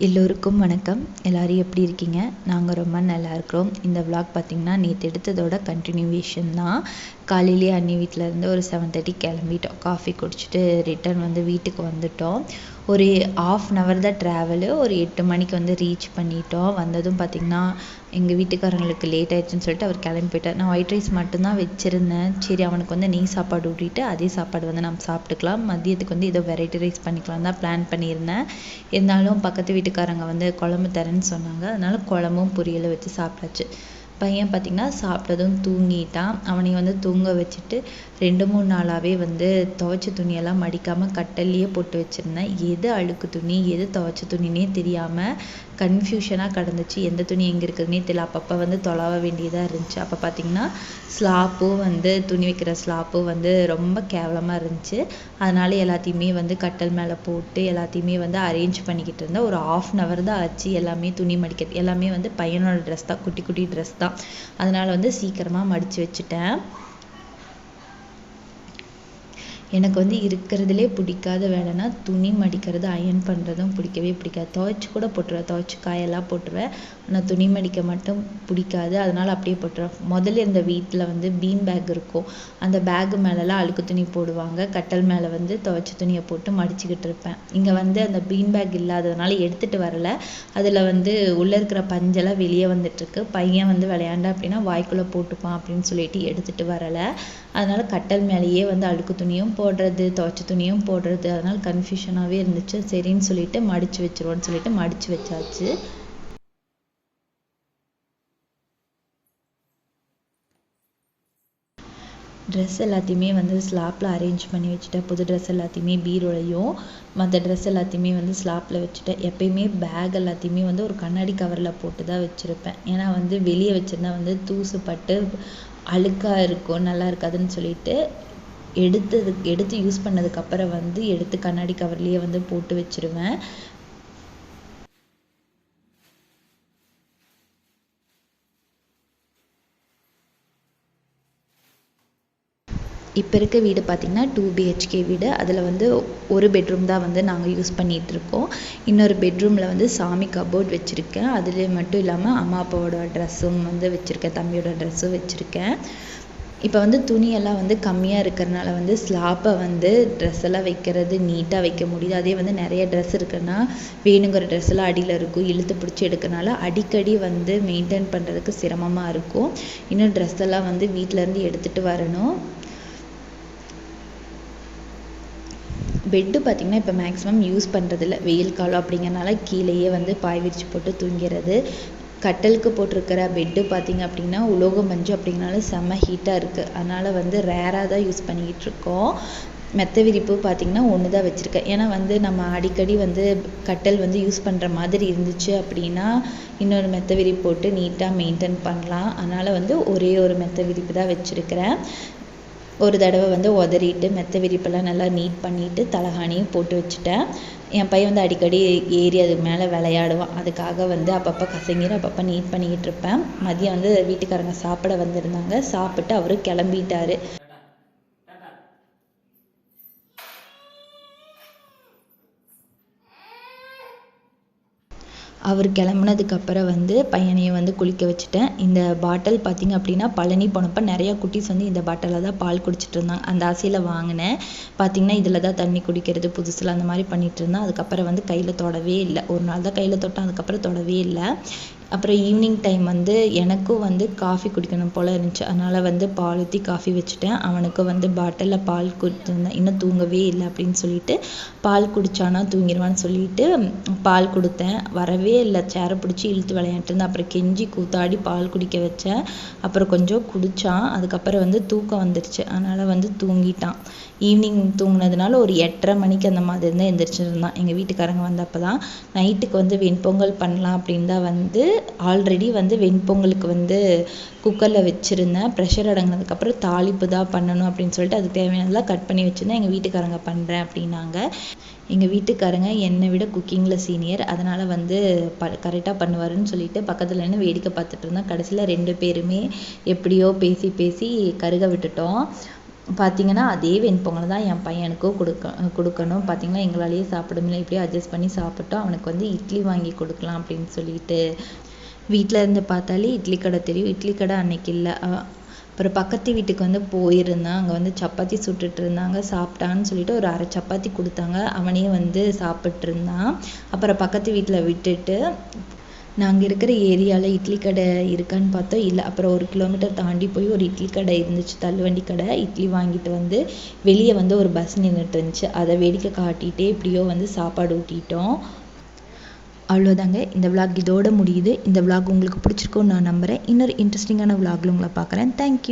எல்லோருக்கும் வணக்கம். எல்லோரும் எப்படி இருக்கீங்க? நாங்கள் ரொம்ப நல்லா இருக்கிறோம். இந்த விளாக் பார்த்திங்கன்னா நேற்று எடுத்ததோட கண்டினியூவேஷன் தான். காலையிலேயே அண்ணி வீட்டில் இருந்து ஒரு செவன் தேர்ட்டி கிளம்பிட்டோம். காஃபி குடிச்சிட்டு ரிட்டர்ன் வந்து வீட்டுக்கு வந்துட்டோம். ஒரு ஆஃப் அன் ஹவர் தான் ட்ராவலு ஒரு எட்டு மணிக்கு வந்து ரீச் பண்ணிட்டோம். வந்ததும் பார்த்திங்கன்னா எங்கள் வீட்டுக்காரங்களுக்கு லேட் ஆயிடுச்சுன்னு சொல்லிட்டு அவர் கிளம்பி போயிட்டார். நான் ஒயிட் ரைஸ் மட்டும்தான் வச்சுருந்தேன். சரி அவனுக்கு வந்து நெய் சாப்பாடு ஊட்டிட்டு அதே சாப்பாடு வந்து நம்ம சாப்பிட்டுக்கலாம். மதியத்துக்கு வந்து ஏதோ வெரைட்டி ரைஸ் பண்ணிக்கலாம் தான் பிளான் பண்ணியிருந்தேன். இருந்தாலும் பக்கத்து வீட்டுக்காரங்க வந்து குழம்பு தரேன்னு சொன்னாங்க. அதனால் குழம்பும் பொரியலும் வச்சு சாப்பிட்டாச்சு. பையன் பார்த்திங்கன்னா சாப்பிட்டதும் தூங்கிட்டான். அவனை வந்து தூங்க வச்சுட்டு ரெண்டு மூணு நாளாகவே வந்து துவைச்ச துணியெல்லாம் மடிக்காமல் கட்டல்லையே போட்டு வச்சுருந்தேன். எது அழுக்கு துணி எது துவைச்ச துணின்னே தெரியாமல் கன்ஃபியூஷனாக கிடந்துச்சு. எந்த துணி எங்கே இருக்குதுன்னே தெரியல. அப்பப்போ வந்து தொலாவ வேண்டியதாக இருந்துச்சு. அப்போ பார்த்திங்கன்னா ஸ்லாப்பும் வந்து துணி வைக்கிற ஸ்லாப்பும் வந்து ரொம்ப கேவலமாக இருந்துச்சு. அதனால எல்லாத்தையுமே வந்து கட்டல் மேலே போட்டு எல்லாத்தையுமே வந்து அரேஞ்ச் பண்ணிக்கிட்டு இருந்தேன். ஒரு ஆஃப் அன் ஹவர் தான் ஆச்சு. எல்லாமே துணி மடிக்கிறது எல்லாமே வந்து பையனோட ட்ரெஸ் தான். குட்டி குட்டி ட்ரெஸ் தான். அதனால வந்து சீக்கிரமாக மடித்து வச்சுட்டேன். எனக்கு வந்து இருக்கிறதுலே பிடிக்காத வேலைன்னா துணி மடிக்கிறது அயன் பண்ணுறதும் பிடிக்கவே பிடிக்காது. துவைச்சி கூட போட்டுருவேன். துவைச்சி காயெல்லாம் போட்டுருவேன். ஆனால் துணி மடிக்க மட்டும் பிடிக்காது. அதனால் அப்படியே போட்டுருவேன். முதல்ல இந்த வீட்டில் வந்து பீன் பேக் இருக்கும். அந்த பேக் மேலெலாம் அழுக்கு துணி போடுவாங்க. கட்டல் மேலே வந்து துவைச்ச துணியை போட்டு மடிச்சுக்கிட்டு இருப்பேன். இங்கே வந்து அந்த பீன் பேக் இல்லாததுனால எடுத்துகிட்டு வரல. அதில் வந்து உள்ளே இருக்கிற பஞ்செல்லாம் வெளியே வந்துட்டுருக்கு. பையன் வந்து விளையாண்டா அப்படின்னா வாய்க்குள்ளே போட்டுப்பான் அப்படின்னு சொல்லிட்டு எடுத்துகிட்டு வரலை. அதனால் கட்டல் மேலேயே வந்து அழுக்கு துணியும் போடுறது துவைச்ச துணியும் போடுறது. அதனால் கன்ஃபியூஷனாகவே இருந்துச்சு. சரின்னு சொல்லிட்டு மடித்து வச்சிருவோன்னு சொல்லிட்டு மடித்து வச்சாச்சு. ட்ரெஸ் எல்லாத்தையுமே வந்து ஸ்லாப்பில் அரேஞ்ச் பண்ணி வச்சுட்டேன். புது ட்ரெஸ் எல்லாத்தையுமே பீரோலையும். மற்ற ட்ரெஸ் எல்லாத்தையுமே வந்து ஸ்லாப்பில் வச்சுட்டேன். எப்பயுமே பேக் எல்லாத்தையுமே வந்து ஒரு கண்ணாடி கவரில் போட்டு தான் வச்சுருப்பேன். ஏன்னா வந்து வெளியே வச்சுருந்தா வந்து தூசுப்பட்டு அழுக்காக இருக்கும். நல்லா இருக்காதுன்னு சொல்லிட்டு எடுத்தது எடுத்து யூஸ் பண்ணதுக்கப்புறம் வந்து எடுத்து கண்ணாடி கவர்லேயே வந்து போட்டு வச்சுருவேன். இப்போ இருக்க வீடு பார்த்திங்கன்னா டூ பிஹெச்கே வீடு. அதில் வந்து ஒரு பெட்ரூம் தான் வந்து நாங்கள் யூஸ் பண்ணிகிட்ருக்கோம் இன்னொரு பெட்ரூமில் வந்து சாமி கபோர்ட் வச்சுருக்கேன். அதுலேயே மட்டும் இல்லாமல் அம்மா அப்பாவோட ட்ரெஸ்ஸும் வந்து வச்சுருக்கேன். தம்பியோட ட்ரெஸ்ஸும் வச்சுருக்கேன். இப்போ வந்து துணியெல்லாம் வந்து கம்மியாக இருக்கிறனால வந்து ஸ்லாப்பை வந்து ட்ரெஸ் எல்லாம் வைக்கிறது நீட்டாக வைக்க முடியுது. அதே வந்து நிறைய ட்ரெஸ் இருக்குன்னா வேணுங்கிற ட்ரெஸ் எல்லாம் அடியில் இருக்கும் இழுத்து பிடிச்சி எடுக்கனால அடிக்கடி வந்து மெயின்டைன் பண்ணுறதுக்கு சிரமமாக இருக்கும். இன்னும் ட்ரெஸ் எல்லாம் வந்து வீட்டிலேருந்து எடுத்துகிட்டு வரணும். பெட்டு பார்த்திங்கன்னா இப்போ மேக்ஸிமம் யூஸ் பண்ணுறதில்ல வெயில் காலம் அப்படிங்கிறனால கீழேயே வந்து பாய் விரித்து போட்டு தூங்கிறது. கட்டலுக்கு போட்டிருக்கிற பெட்டு பார்த்திங்க அப்படின்னா உலோக மஞ்சு அப்படிங்கனால செம்ம ஹீட்டாக இருக்குது அதனால் வந்து ரேராக தான் யூஸ் பண்ணிக்கிட்டு இருக்கோம். மெத்த விரிப்பு பார்த்திங்கன்னா ஒன்று தான் வச்சுருக்கேன். ஏன்னா வந்து நம்ம அடிக்கடி வந்து கட்டல் வந்து யூஸ் பண்ணுற மாதிரி இருந்துச்சு அப்படின்னா இன்னொரு மெத்த விரிப்பு போட்டு நீட்டாக மெயின்டைன் பண்ணலாம். அதனால் வந்து ஒரே ஒரு மெத்த விரிப்பு தான் வச்சுருக்கிறேன். ஒரு தடவை வந்து உதறிட்டு மெத்த விரிப்பெல்லாம் நல்லா நீட் பண்ணிவிட்டு தலகாணியும் போட்டு வச்சுட்டேன். என் பையன் வந்து அடிக்கடி ஏறி அது மேலே விளையாடுவான். அதுக்காக வந்து அப்பப்போ கசங்கிற அப்பப்போ நீட் பண்ணிக்கிட்டு இருப்பேன். மதியம் வந்து வீட்டுக்காரங்க சாப்பிட வந்திருந்தாங்க. சாப்பிட்டு அவர் கிளம்பிட்டாரு. அவர் கிளம்புனதுக்கப்புறம் வந்து பையனையும் வந்து குளிக்க வச்சுட்டேன். இந்த பாட்டில் பார்த்திங்க அப்படின்னா பழனி போனப்போ நிறையா குட்டீஸ் வந்து இந்த பாட்டிலில் தான் பால் குடிச்சிட்டு இருந்தாங்க. அந்த ஆசையில் வாங்கினேன். பார்த்திங்கன்னா இதில் தான் தண்ணி குடிக்கிறது புதுசில் அந்த மாதிரி பண்ணிகிட்டு இருந்தேன். அதுக்கப்புறம் வந்து கையில் தொடவே இல்லை. ஒரு நாள் தான் கையில் தொட்டேன். அதுக்கப்புறம் தொடவே இல்லை. அப்புறம் ஈவினிங் டைம் வந்து எனக்கும் வந்து காஃபி குடிக்கணும் போல் இருந்துச்சு. அதனால் வந்து பால் ஊற்றி காஃபி வச்சுட்டேன். அவனுக்கு வந்து பாட்டிலில் பால் கொடுத்துருந்தேன். இன்னும் தூங்கவே இல்லை அப்படின்னு சொல்லிட்டு பால் குடித்தானா தூங்கிடுவான்னு சொல்லிட்டு பால் கொடுத்தேன். வரவே இல்லை. சேரை பிடிச்சி இழுத்து விளையாண்டுட்டு இருந்தேன். அப்புறம் கெஞ்சி கூத்தாடி பால் குடிக்க வச்சேன். அப்புறம் கொஞ்சம் குடித்தான் அதுக்கப்புறம் வந்து தூக்கம் வந்துடுச்சு அதனால் வந்து தூங்கிட்டான். ஈவினிங் தூங்கினதுனால ஒரு எட்டரை மணிக்கு அந்த மாதிரி தான் எந்திரிச்சிருந்தான். எங்கள் வீட்டுக்காரங்க வந்தப்போ தான் நைட்டுக்கு வந்து வெண்பொங்கல் பண்ணலாம் அப்படின்னு தான் வந்து ஆல்ரெடி வந்து வெண்பொங்கலுக்கு வந்து குக்கரில் வச்சுருந்தேன். ப்ரெஷர் அடங்கினதுக்கப்புறம் தாளிப்பு தான் பண்ணணும் அப்படின்னு சொல்லிட்டு அதுக்கு தேவையானதெல்லாம் கட் பண்ணி வச்சுருந்தேன். எங்கள் வீட்டுக்காரங்க பண்ணுறேன் அப்படின்னாங்க. எங்கள் வீட்டுக்காரங்க என்னை விட குக்கிங்கில் சீனியர் அதனால் வந்து ப கரெக்டாக பண்ணுவாருன்னு சொல்லிட்டு பக்கத்தில் நின்று வேடிக்கை பார்த்துட்டு இருந்தோம். கடைசியில் ரெண்டு பேருமே எப்படியோ பேசி பேசி கருக விட்டுட்டோம். பார்த்தீங்கன்னா அதே வெண்பொங்கல் தான் என் பையனுக்கும் கொடுக்க கொடுக்கணும். பார்த்தீங்கன்னா எங்களாலேயே சாப்பிட முடியல. எப்படியோ அட்ஜஸ்ட் பண்ணி சாப்பிட்டோம். அவனுக்கு வந்து இட்லி வாங்கி கொடுக்கலாம் அப்படின்னு சொல்லிட்டு வீட்டில் இருந்து பார்த்தாலே இட்லி கடை தெரியும். இட்லி கடை அன்னைக்கு இல்லை. அப்புறம் பக்கத்து வீட்டுக்கு வந்து போயிருந்தேன் அங்கே வந்து சப்பாத்தி சுட்டுட்டு இருந்தாங்க. சாப்பிட்டான்னு சொல்லிட்டு ஒரு அரை சப்பாத்தி கொடுத்தாங்க. அவனே வந்து சாப்பிட்டு இருந்தான் அப்புறம் பக்கத்து வீட்டில் விட்டுட்டு நாங்கள் இருக்கிற ஏரியாவில் இட்லி கடை இருக்கான்னு பார்த்தோம். இல்லை அப்புறம் ஒரு கிலோமீட்டர் தாண்டி போய் ஒரு இட்லி கடை இருந்துச்சு. தள்ளுவண்டி கடை. இட்லி வாங்கிட்டு வந்து வெளியே வந்து ஒரு பஸ் நின்றுட்டு இருந்துச்சு. அதை வேடிக்கை காட்டிகிட்டே எப்படியோ வந்து சாப்பாடு ஊட்டிட்டோம். அவ்வளோதாங்க இந்த விளாக் இதோட முடியுது. இந்த விளாக் உங்களுக்கு பிடிச்சிருக்கும்னு நான் நம்புகிறேன் இன்னொரு இன்ட்ரெஸ்டிங்கான விளாகில் உங்களை பார்க்குறேன். தேங்க்யூ